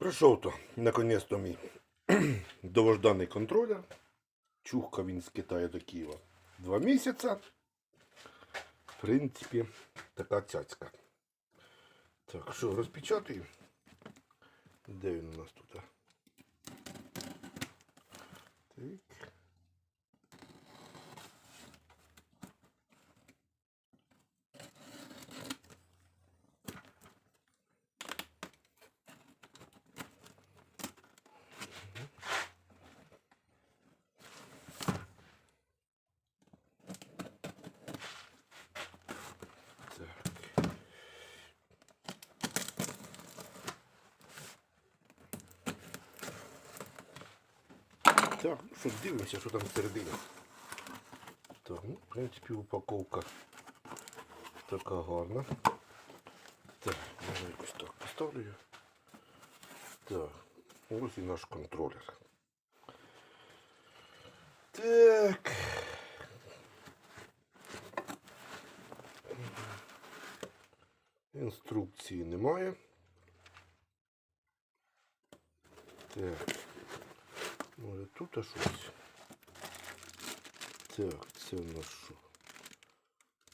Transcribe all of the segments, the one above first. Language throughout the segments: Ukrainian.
Прийшов то, наконець-то мій довожданий контролер. Чухка він з Китаю до Києва. Два місяці. В принципі, така цяцька. Так, що, розпечатаю? Де він у нас тут? Так. Так, що, дивимося, що там всередині. Так, ну, в принципі, упаковка така гарна. Так, можна якось так поставлю. Так, ось і наш контролер. Так. Інструкції немає. Так. Тут а щось. Так, це у нас що?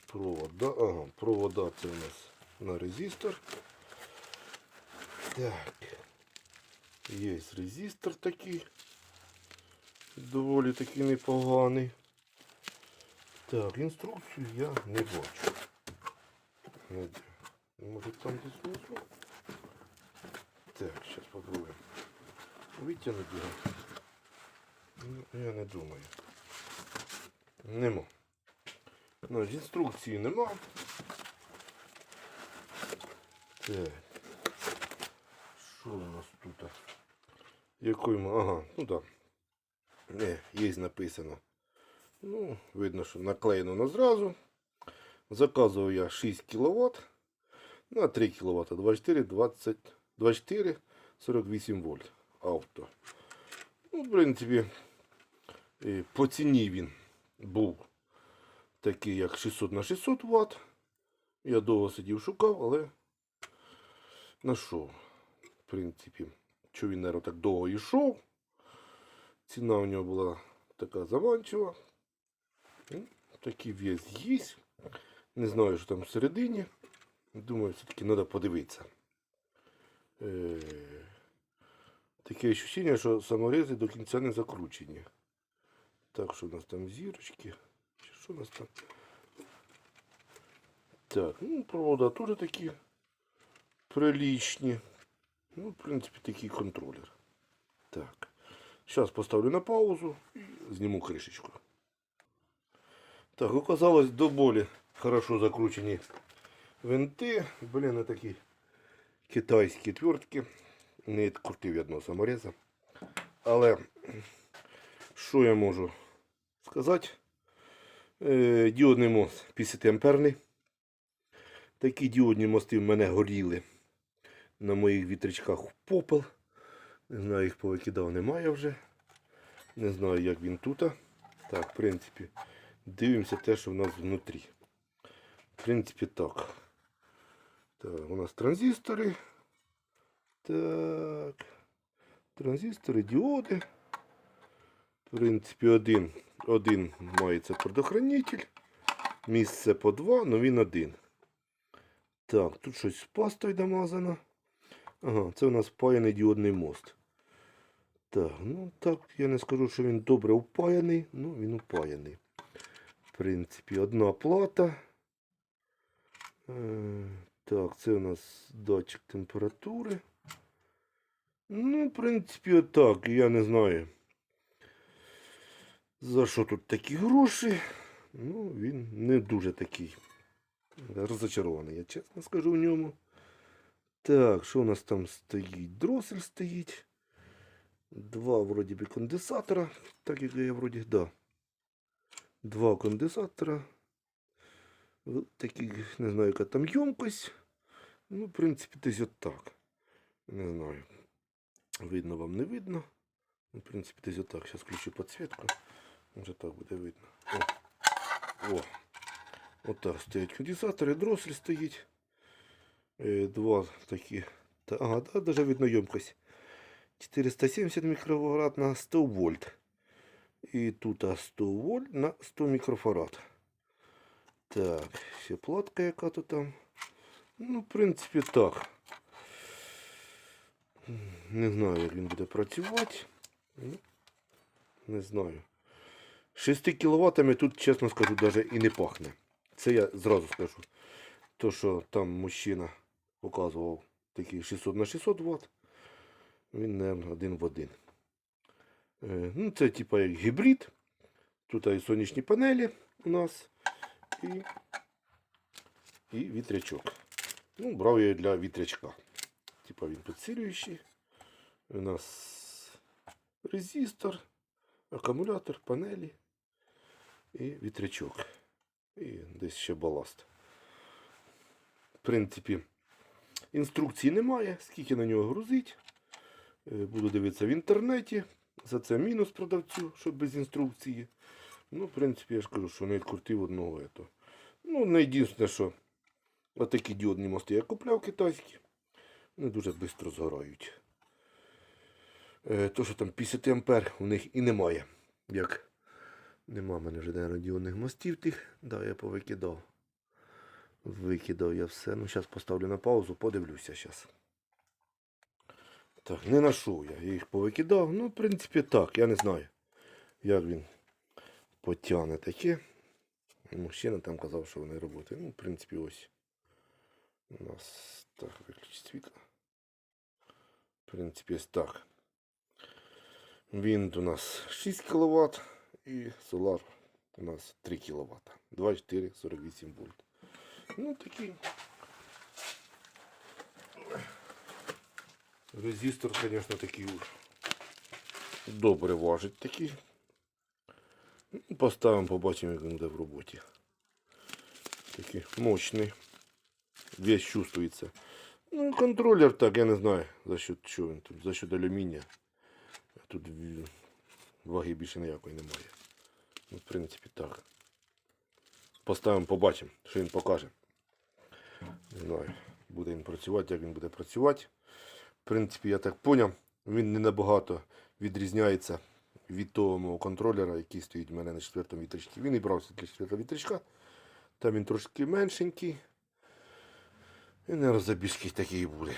Провода. Ага, провода це у нас на резистор. Так. Є резистор такий. Доволі такий непоганий. Так, інструкцію я не бачу. Може там десь внизу? Так, зараз попробуємо. Витягнути його. Я не думаю. Нема. Ну, інструкції нема. Так. Що у нас тут? Якої ми... Ага, ну так. Не, є написано. Ну, видно, що наклеєно на зразу. Заказував я 6 кВт на 3 кВт. 24, 20, 24, 48 вольт. Авто. Ну, в принципі, по ціні він був такий, як 600 на 600 Вт. Я довго сидів шукав, але знайшов. В принципі, що він, наверное, так довго йшов. Ціна у нього була така заманчива. Ну, Такий вес є. Не знаю, що там всередині. Думаю, все-таки треба подивитися. Е, Таке відчуття, що саморези до кінця не закручені. Так, що у нас там зірочки? Що у нас там? Так, ну, провода теж такі приличні. Ну, в принципі, такий контролер. Так. Зараз поставлю на паузу і зніму кришечку. Так, оказалось до болі хорошо закручені винти. Блін, такі китайські твертки. Не крутив я одного самореза. Але що я можу сказати? Е, діодний мост 50 амперний. Такі діодні мости в мене горіли на моїх вітрячках в попел. Не знаю, їх повикидав немає вже. Не знаю, як він тут. Так, в принципі, дивимося те, що в нас внутрі. В принципі, так. Так, у нас транзистори. Так. Транзистори, діоди. В принципі, один, один мається предохранитель. Місце по два, але він один. Так, тут щось з пастою домазано. Ага, це у нас впаяний діодний мост. Так, ну так, я не скажу, що він добре впаяний, ну він впаяний. В принципі, одна плата. Е, так, це у нас датчик температури. Ну, в принципі, отак. Я не знаю. За що тут такі гроші? Ну, він не дуже такий. Розочарований, я чесно скажу в ньому. Так, що у нас там стоїть? Дросель стоїть. Два вроді би конденсатора. Так як я вроді, да. Два конденсатора. Такі, не знаю, яка там ємкость. Ну, в принципі, десь отак. Не знаю. Видно вам не видно. Ну, В принципі, десь отак. Зараз включу підсвітку. Може так буде видно. О. О. Отак стоять конденсатори, дросель стоїть. Е, Два такі. Та, ага, да, даже видно ємкость. 470 мікрофарад на 100 вольт. І тут 100 вольт на 100 мікрофарад. Так, ще платка яка то там. Ну, в принципі, так. Не знаю, як він буде працювати. Ну, Не знаю. 6 кіловатами тут, чесно скажу, навіть і не пахне. Це я зразу скажу. То, що там мужчина показував такий 600 на 600 Вт, він, мабуть, один в один. Е, ну, це типа як гібрид. Тут і сонячні панелі у нас. І, і вітрячок. Ну, брав я для вітрячка. Типа він підсилюючий. У нас резистор, акумулятор, панелі і вітрячок. І десь ще баласт. В принципі, інструкції немає, скільки на нього грузить. Е, Буду дивитися в інтернеті. За це мінус продавцю, що без інструкції. Ну, в принципі, я ж кажу, що не відкрутив одного. Ето. Ну, не єдине, що отакі діодні мости я купляв китайські. Вони дуже швидко згорають. Е, то, що там 50 ампер у них і немає. Як нема в мене вже наверно, діодних мостів тих. Да, я повикидав. Викидав я все. Ну, зараз поставлю на паузу, подивлюся зараз. Так, не знайшов я. Я їх повикидав. Ну, в принципі, так, я не знаю, як він потягне таке. Мужчина там казав, що вони роботи. Ну, в принципі, ось. У нас так, виключить світло. В принципі, ось так. Він у нас 6 кВт і солар у нас 3 кВт. 2,4, 48 вольт. Ну, такий. Резистор, звісно, такий уж добре важить такий. Ну, Поставимо, побачимо, як він буде в роботі. Такий мощний. Весь чувствується. Ну, контролер так, я не знаю, за счет чого він тут, за счет алюмінія. Тут ваги більше ніякої немає. Ну, в принципі, так. Поставимо, побачимо, що він покаже. Не знаю, буде він працювати, як він буде працювати. В принципі, я так поняв, він не набагато відрізняється від того мого контролера, який стоїть у мене на четвертому вітричці. Він і брався для четвертого вітричка. Там він трошки меншенький. І не розобіжкий такий буде.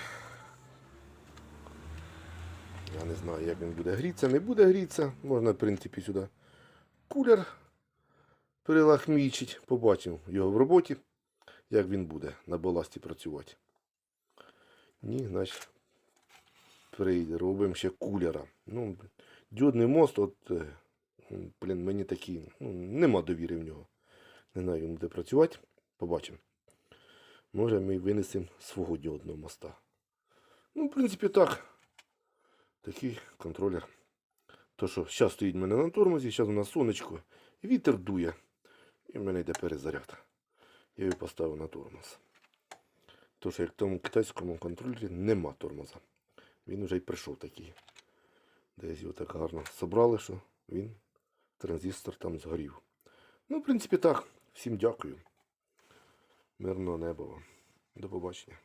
Я не знаю, як він буде грітися, не буде грітися. Можна, в принципі, сюди кулер перелахмічить. Побачимо його в роботі, як він буде на баласті працювати. Ні, значить, прийде, робимо ще кулера. Ну, діодний мост, от, е, блін, мені такий, ну, нема довіри в нього. Не знаю, він буде працювати. Побачимо. Може ми винесемо свого діодного моста. Ну, в принципі, так. Такий контролер. То що, зараз стоїть в мене на тормозі, зараз у нас сонечко, вітер дує. І в мене йде перезаряд. Я його поставив на тормоз. То що як в тому китайському контролері нема тормоза. Він вже й прийшов такий. Десь його так гарно собрали, що він, транзистор там згорів. Ну, в принципі, так. Всім дякую. Мирного неба вам. До побачення.